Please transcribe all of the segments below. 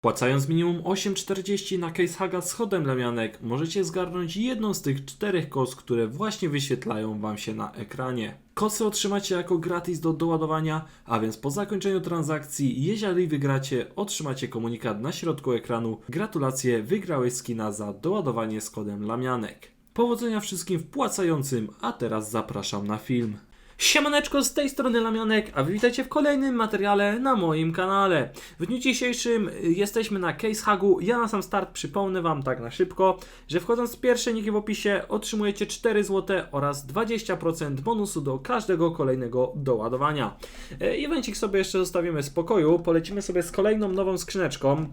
Płacając minimum 8,40 na case haga z chodem lamianek, możecie zgarnąć jedną z tych czterech kos, które właśnie wyświetlają Wam się na ekranie. Kosy otrzymacie jako gratis do doładowania, a więc po zakończeniu transakcji, jeżeli wygracie, otrzymacie komunikat na środku ekranu. Gratulacje, wygrałeś skina za doładowanie z kodem lamianek. Powodzenia wszystkim wpłacającym, a teraz zapraszam na film. Siemaneczko, z tej strony Lamianek, a witajcie w kolejnym materiale na moim kanale. W dniu dzisiejszym y, jesteśmy na Case. Ja na sam start przypomnę wam tak na szybko, że wchodząc w pierwsze niki w opisie otrzymujecie 4 zł oraz 20% bonusu do każdego kolejnego doładowania. Y, Evencik sobie jeszcze zostawimy w spokoju, polecimy sobie z kolejną nową skrzyneczką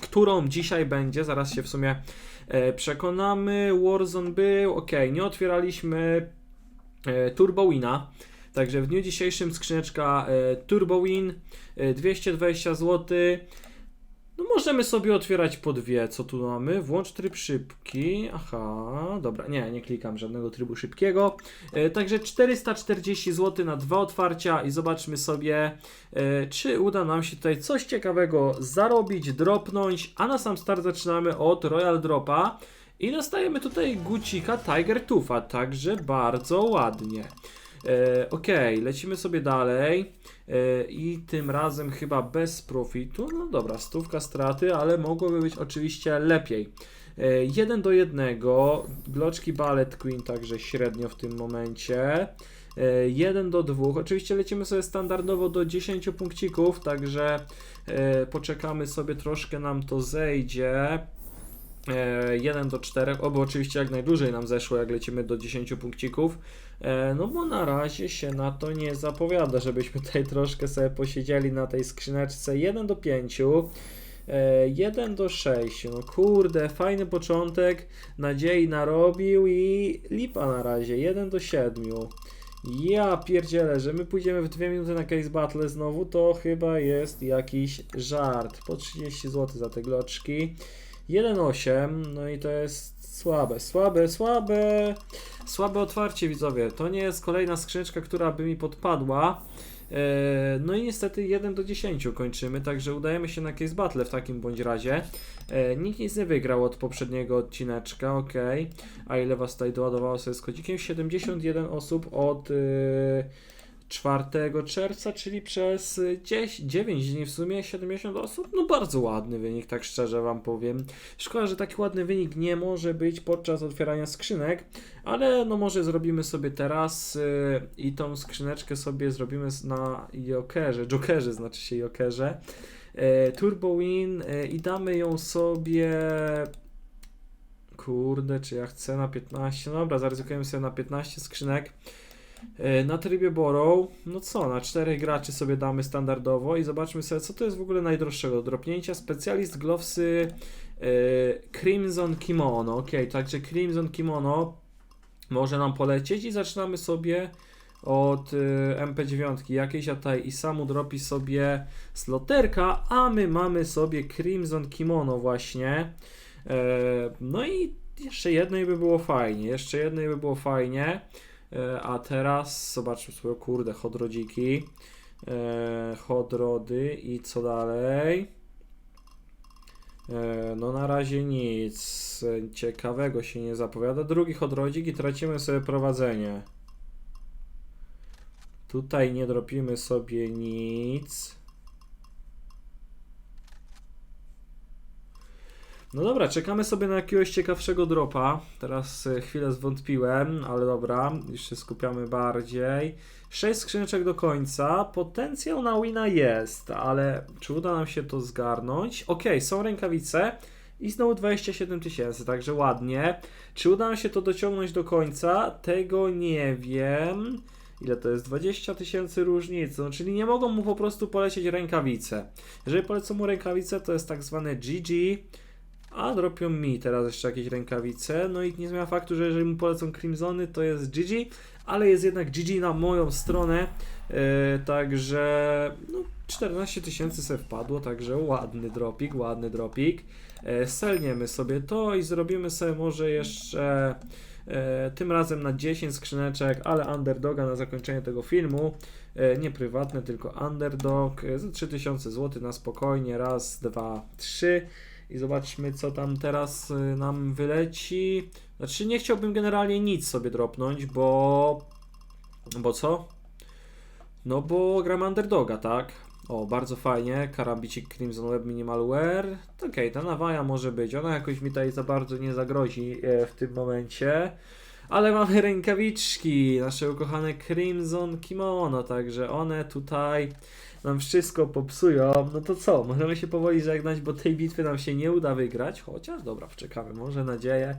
którą dzisiaj będzie, zaraz się w sumie e, przekonamy. Warzone był, ok, nie otwieraliśmy e, Turbo Wina. Także w dniu dzisiejszym skrzyneczka Turbo Win, e, 220 zł. No możemy sobie otwierać po dwie. Co tu mamy? Włącz tryb szybki. Aha, dobra, nie, nie klikam żadnego trybu szybkiego. E, także 440 zł na dwa otwarcia i zobaczmy sobie, e, czy uda nam się tutaj coś ciekawego zarobić, dropnąć. A na sam start zaczynamy od Royal Dropa. I dostajemy tutaj gucika Tiger Tufa, także bardzo ładnie. E, ok, lecimy sobie dalej e, i tym razem chyba bez profitu. No dobra, stówka straty, ale mogłoby być oczywiście lepiej. E, 1 do 1, bloczki Ballet Queen także średnio w tym momencie. 1 do 2. Oczywiście lecimy sobie standardowo do 10 punkcików, także e, poczekamy sobie troszkę nam to zejdzie. E, 1 do 4, oby oczywiście jak najdłużej nam zeszło, jak lecimy do 10 punkcików. E, no bo na razie się na to nie zapowiada, żebyśmy tutaj troszkę sobie posiedzieli na tej skrzyneczce 1 do 5. E, 1 do 6. No kurde, fajny początek, nadziei narobił i lipa na razie. 1 do 7. Ja pierdzielę, że my pójdziemy w 2 minuty na case battle znowu, to chyba jest jakiś żart. Po 30 zł za te gloczki. 1,8, no i to jest słabe, słabe, słabe, słabe otwarcie widzowie. To nie jest kolejna skrzyneczka, która by mi podpadła. E, No i niestety 1 do 10 kończymy, także udajemy się na case battle w takim bądź razie. E, Nikt nic nie wygrał od poprzedniego odcineczka, ok. A ile was tutaj doładowało sobie z kodzikiem? 71 osób od y, 4 czerwca, czyli przez y, 10, 9 dni w sumie 70 osób. No bardzo ładny wynik, tak szczerze wam powiem. Szkoda, że taki ładny wynik nie może być podczas otwierania skrzynek, ale no może zrobimy sobie teraz y, i tą skrzyneczkę sobie zrobimy na Jokerze, Jokerze znaczy się Jokerze. E, Turbo Win e, i damy ją sobie Kurde, czy ja chcę na 15? No dobra, zaryzykujemy sobie na 15 skrzynek. E, Na trybie Borrow, no co, na 4 graczy sobie damy standardowo i zobaczmy sobie, co to jest w ogóle najdroższego do dropnięcia. Specjalist Glowsy e, Crimson Kimono. Ok, także Crimson Kimono może nam polecieć i zaczynamy sobie od e, MP9 jakiejś, a tutaj i samu dropi sobie sloterka, a my mamy sobie Crimson Kimono właśnie. No i jeszcze jednej by było fajnie, jeszcze jednej by było fajnie. E, A teraz zobaczmy sobie, kurde, chodrodziki. E, Chodrody i co dalej? E, No na razie nic ciekawego się nie zapowiada. Drugi chodrodzik i tracimy sobie prowadzenie. Tutaj nie dropimy sobie nic. No dobra, czekamy sobie na jakiegoś ciekawszego dropa. Teraz e, chwilę zwątpiłem, ale dobra, już się skupiamy bardziej. 6 skrzyneczek do końca. Potencjał na wina jest, ale czy uda nam się to zgarnąć? Ok, są rękawice i znowu 27 tysięcy, także ładnie. Czy uda nam się to dociągnąć do końca? Tego nie wiem. Ile to jest? 20 tysięcy różnic, no, czyli nie mogą mu po prostu polecieć rękawice. Jeżeli polecą mu rękawice, to jest tak zwane GG. A dropią mi teraz jeszcze jakieś rękawice. No i nie zmienia faktu, że jeżeli mu polecą Crimsony, to jest GG, ale jest jednak GG na moją stronę. E, także no, 14 tysięcy se wpadło, także ładny dropik, ładny dropik. E, selniemy sobie to i zrobimy sobie może jeszcze E, tym razem na 10 skrzyneczek, ale underdoga na zakończenie tego filmu. Nie prywatne, tylko underdog. Za 3000 zł na spokojnie. Raz, dwa, trzy. I zobaczmy, co tam teraz e, nam wyleci. Znaczy, nie chciałbym generalnie nic sobie dropnąć, bo. Bo co? No bo gram underdoga, tak? O, bardzo fajnie. Karambicik Crimson Web Minimal Wear. Okej, ta nawaja może być. Ona jakoś mi tutaj za bardzo nie zagrozi e, w tym momencie. Ale mamy rękawiczki, nasze ukochane Crimson Kimono, także one tutaj nam wszystko popsują. No to co, możemy się powoli żegnać, bo tej bitwy nam się nie uda wygrać. Chociaż dobra, poczekamy, może nadzieję.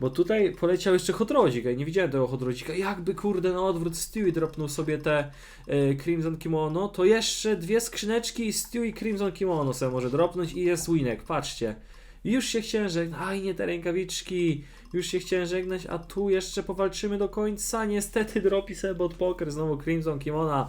Bo tutaj poleciał jeszcze Hodrodzik, ja nie widziałem tego Hodrodzika. Jakby kurde na odwrót Stewie dropnął sobie te y, Crimson Kimono, to jeszcze dwie skrzyneczki Stewie Crimson Kimono sobie może dropnąć i jest winek, patrzcie. Już się chciałem żegnać, aj nie te rękawiczki, już się chciałem żegnać, a tu jeszcze powalczymy do końca. Niestety dropi sobie bot poker, znowu Crimson Kimona.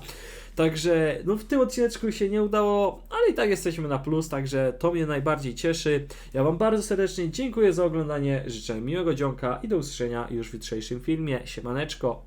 Także no w tym odcineczku się nie udało, ale i tak jesteśmy na plus, także to mnie najbardziej cieszy. Ja Wam bardzo serdecznie dziękuję za oglądanie, życzę miłego dzionka i do usłyszenia już w jutrzejszym filmie. Siemaneczko!